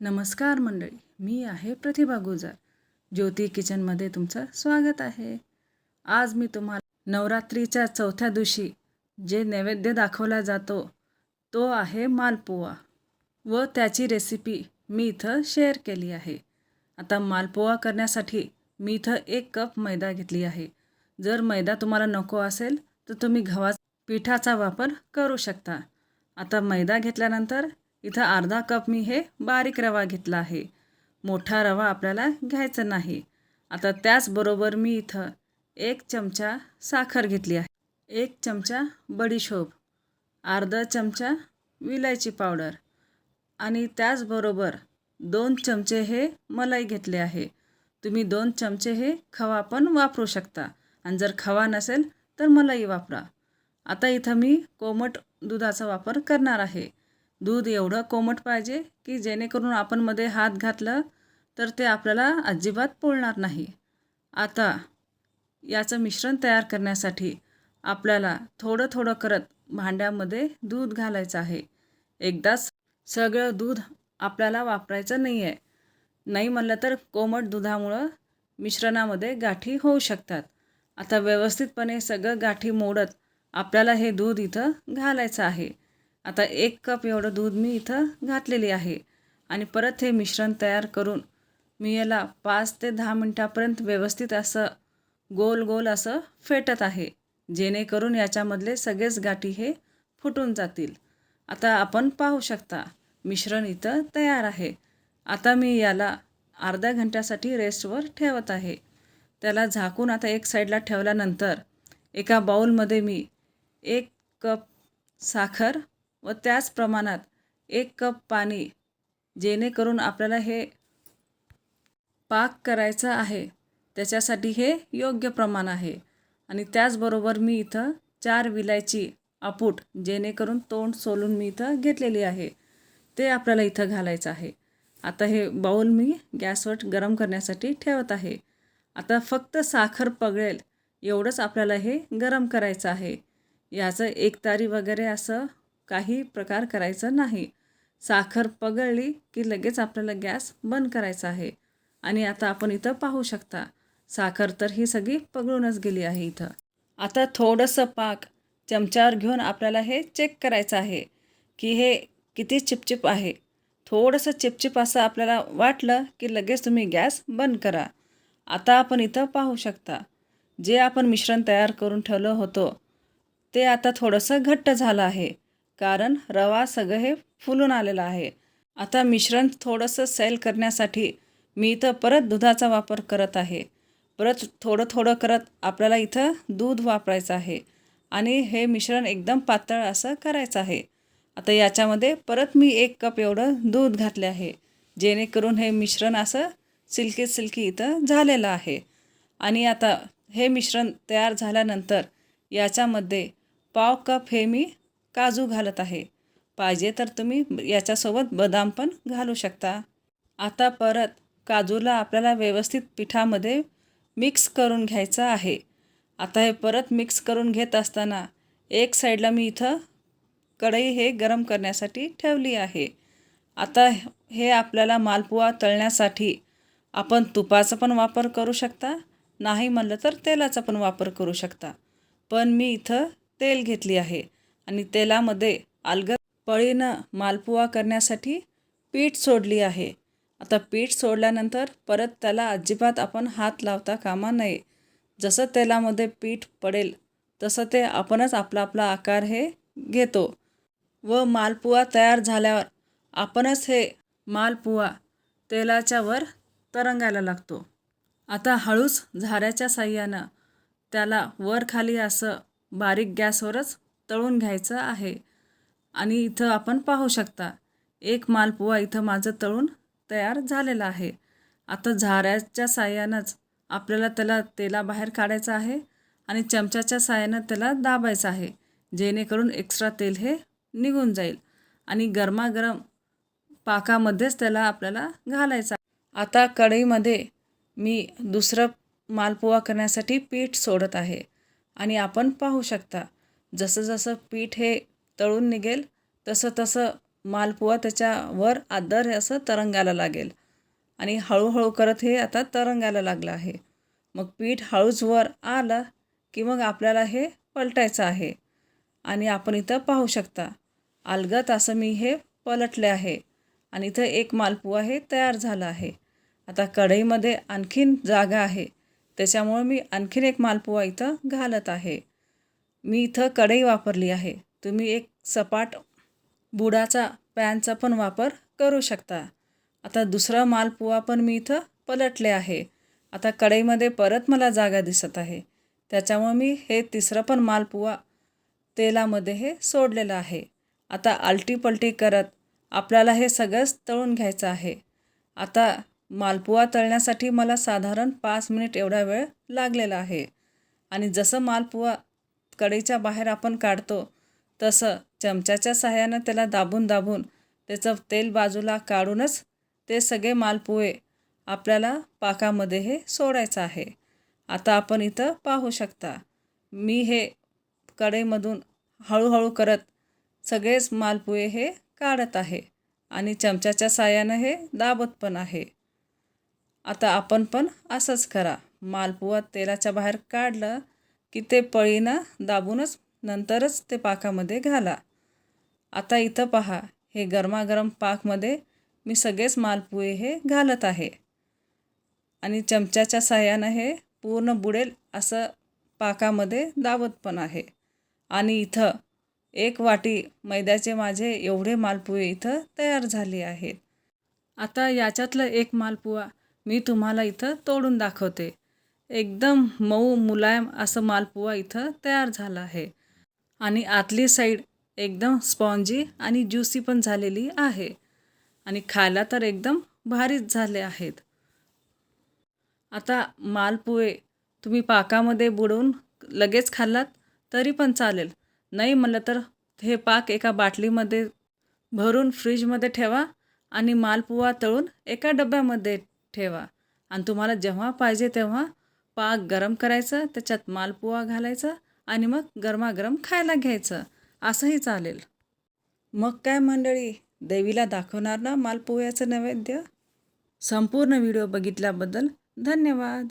नमस्कार मंडळी मी आहे प्रतिभा गुजर. ज्योती किचनमध्ये तुमचं स्वागत आहे. आज मी तुम्हाला नवरात्रीच्या चौथ्या दिवशी जे नैवेद्य दाखवला जातो तो आहे मालपोवा. व त्याची रेसिपी मी इथं शेअर केली आहे. आता मालपोवा करण्यासाठी मी इथं एक कप मैदा घेतली आहे. जर मैदा तुम्हाला नको असेल तर तुम्ही गव्हा पिठाचा वापर करू शकता. आता मैदा घेतल्यानंतर इथं अर्धा कप मी हे बारीक रवा घेतला आहे. मोठा रवा आपल्याला घ्यायचा नाही. आता त्याचबरोबर मी इथं एक चमचा साखर घेतली आहे. एक चमचा बडीशोप अर्धा चमचा विलायची पावडर आणि त्याचबरोबर दोन चमचे हे मलाई घेतले आहे. तुम्ही दोन चमचे हे खवा पण वापरू शकता आणि जर खवा नसेल तर मलाई वापरा. आता इथं मी कोमट दुधाचा वापर करणार आहे. दूध एवढं कोमट पाहिजे की जेणेकरून आपण मध्ये हात घातलं तर ते आपल्याला अजिबात पोळणार नाही. आता याचं मिश्रण तयार करण्यासाठी आपल्याला थोडं थोडं करत भांड्यामध्ये दूध घालायचं आहे. एकदाच सगळं दूध आपल्याला वापरायचं नाही आहे नाही म्हणलं तर कोमट दुधामुळं मिश्रणामध्ये गाठी होऊ शकतात. आता व्यवस्थितपणे सगळं गाठी मोडत आपल्याला हे दूध इथं घालायचं आहे. आता एक कप एवढं दूध मी इथं घातलेली आहे. आणि परत हे मिश्रण तयार करून मी याला पाच ते दहा मिनटापर्यंत व्यवस्थित असं गोल गोल असं फेटत आहे. जेणेकरून याच्यामधले सगळेच गाठी हे फुटून जातील. आता आपण पाहू शकता मिश्रण इथं तयार आहे. आता मी याला अर्ध्या घंट्यासाठी रेस्टवर ठेवत आहे. त्याला झाकून आता एक साईडला ठेवल्यानंतर एका बाऊलमध्ये मी एक कप साखर व त्याच प्रमाणात एक कप पाणी जेणेकरून आपल्याला हे पाक करायचं आहे त्याच्यासाठी हे योग्य प्रमाण आहे. आणि त्याचबरोबर मी इथं चार विलायची आपूट जेणेकरून तोंड सोलून मी इथं घेतलेली आहे. ते आपल्याला इथं घालायचं आहे. आता हे बाऊल मी गॅसवर गरम करण्यासाठी ठेवत आहे. आता फक्त साखर पगळेल एवढंच आपल्याला हे गरम करायचं आहे. याचं एकतारी वगैरे असं काही प्रकार करायचा नाही. साखर पगळली की लगेच आपल्याला गॅस बंद करायचा आहे. आणि आता आपण इथं पाहू शकता साखर तर ही सगळी पगळूनच गेली आहे इथं. आता थोडंसं पाक चमच्यावर घेऊन आपल्याला हे चेक करायचं आहे की हे किती चिपचिप आहे. थोडंसं चिपचिप असं आपल्याला वाटलं की लगेच तुम्ही गॅस बंद करा. आता आपण इथं पाहू शकता जे आपण मिश्रण तयार करून ठेवलं होतं ते आता थोडंसं घट्ट झालं आहे. कारण रवा सगळं हे फुलून आलेलं आहे. आता मिश्रण थोडंसं सेल करण्यासाठी मी इथं परत दुधाचा वापर करत आहे. परत थोडं थोडं करत आपल्याला इथं दूध वापरायचं आहे. आणि हे मिश्रण एकदम पातळ असं करायचं आहे. आता याच्यामध्ये परत मी एक कप एवढं दूध घातले आहे. जेणेकरून हे मिश्रण असं सिल्की सिल्की इथं झालेलं आहे. आणि आता हे मिश्रण तयार झाल्यानंतर याच्यामध्ये पाव कप हे मी काजू घालत आहे. पाहिजे तर तुम्ही याच्यासोबत बदाम पण घालू शकता. आता परत काजूला आपल्याला व्यवस्थित पिठामध्ये मिक्स करून घ्यायचं आहे. आता हे परत मिक्स करून घेत असताना एक साईडला मी इथं कढई हे गरम करण्यासाठी ठेवली आहे. आता हे आपल्याला मालपुवा तळण्यासाठी आपण तुपाचा पण वापर करू शकता नाही म्हणलं तर तेलाचा पण वापर करू शकता. पण मी इथं तेल घेतली आहे. आणि तेलामध्ये अलगद पळीनं मालपुवा करण्यासाठी पीठ सोडली आहे. आता पीठ सोडल्यानंतर परत त्याला अजिबात आपण हात लावता कामा नये. जसं तेलामध्ये पीठ पडेल तसं ते आपणच आपला आपला आकार हे घेतो. व मालपुवा तयार झाल्यावर आपणच हे मालपुवा तेलाच्या वर तरंगायला लागतो. आता हळूच झाऱ्याच्या साह्यानं त्याला वर खाली असं बारीक गॅसवरच तळून घ्यायचं आहे. आणि इथं आपण पाहू शकता एक मालपुवा इथं माझं तळून तयार झालेला आहे. आता झाऱ्याच्या साह्यानंच आपल्याला त्याला तेलाबाहेर काढायचं आहे आणि चमच्याच्या साह्यानं त्याला दाबायचं आहे जेणेकरून एक्स्ट्रा तेल हे निघून जाईल. आणि गरमागरम पाकामध्येच त्याला आपल्याला घालायचा आता कढईमध्ये मी दुसरं मालपुवा करण्यासाठी पीठ सोडत आहे. आणि आपण पाहू शकता जसं जसं पीठ हे तळून निघेल तसं तसं मालपुवा त्याच्यावर आदर असं तरंगायला लागेल. आणि हळूहळू करत हे आता तरंगायला लागलं आहे. मग पीठ हळूच वर आलं की मग आपल्याला हे पलटायचं आहे. आणि आपण इथं पाहू शकता अलगत असं मी हे पलटले आहे. आणि इथं एक मालपुवा हे तयार झाला आहे. आता कढईमध्ये आणखीन जागा आहे. त्याच्यामुळं मी आणखीन एक मालपुवा इथं घालत आहे. मी इथं कढई वापरली आहे. तुम्ही एक सपाट बुडाचा पॅनचा पण वापर करू शकता. आता दुसरा मालपुवा पण मी इथं पलटले आहे. आता कढईमध्ये परत मला जागा दिसत आहे. त्याच्यामुळं मी हे तिसरं पण मालपुवा तेलामध्ये हे सोडलेलं आहे. आता आलटीपलटी करत आपल्याला हे सगळंच तळून घ्यायचं आहे. आता मालपुवा तळण्यासाठी मला साधारण पाच मिनिट एवढा वेळ लागलेला आहे. आणि जसं मालपुवा कढईच्या बाहेर आपण काढतो. तसं चमच्याच्या सहाय्यानं त्याला दाबून दाबून त्याचं तेल बाजूला काढूनच ते सगळे मालपुवे आपल्याला पाकामध्ये हे सोडायचं आहे. आता आपण इथं पाहू शकता. मी हे कढईमधून हळूहळू करत सगळेच मालपुवे हे काढत आहे आणि चमच्याच्या साह्यानं हे दाबत पण आहे. आता आपण पण असंच करा. मालपुवा तेलाच्या बाहेर काढलं की ते पळीनं दाबूनच नंतरच ते पाकामध्ये घाला. आता इथं पहा हे गरमागरम पाकमध्ये मी सगळेच मालपुए हे घालत आहे. आणि चमच्याच्या साह्यानं हे पूर्ण बुडेल असं पाकामध्ये दाबत पण आहे. आणि इथं एक वाटी मैद्याचे माझे एवढे मालपुवे इथं तयार झाले आहेत. आता याच्यातलं एक मालपुवा मी तुम्हाला इथं तोडून दाखवते. एकदम मऊ मुलायम असं मालपुवा इथं तयार झालं आहे. आणि आतली साईड एकदम स्पॉन्जी आणि ज्युसी पण झालेली आहे. आणि खायला तर एकदम भारीच झाले आहेत. आता मालपुवे तुम्ही पाकामध्ये बुडवून लगेच खाल्लात तरी पण चालेल. नाही म्हणलं तर हे पाक एका बाटलीमध्ये भरून फ्रीजमध्ये ठेवा आणि मालपुवा तळून एका डब्यामध्ये ठेवा. आणि तुम्हाला जेव्हा पाहिजे तेव्हा पाक गरम करायचं त्याच्यात मालपुवा घालायचा आणि मग गरमागरम खायला घ्यायचं. असंही चालेल. मग काय मंडळी देवीला दाखवणार ना मालपोह्याचं नैवेद्य? संपूर्ण व्हिडिओ बघितल्याबद्दल धन्यवाद.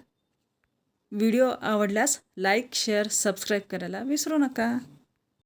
व्हिडिओ आवडल्यास लाईक शेअर सबस्क्राईब करायला विसरू नका.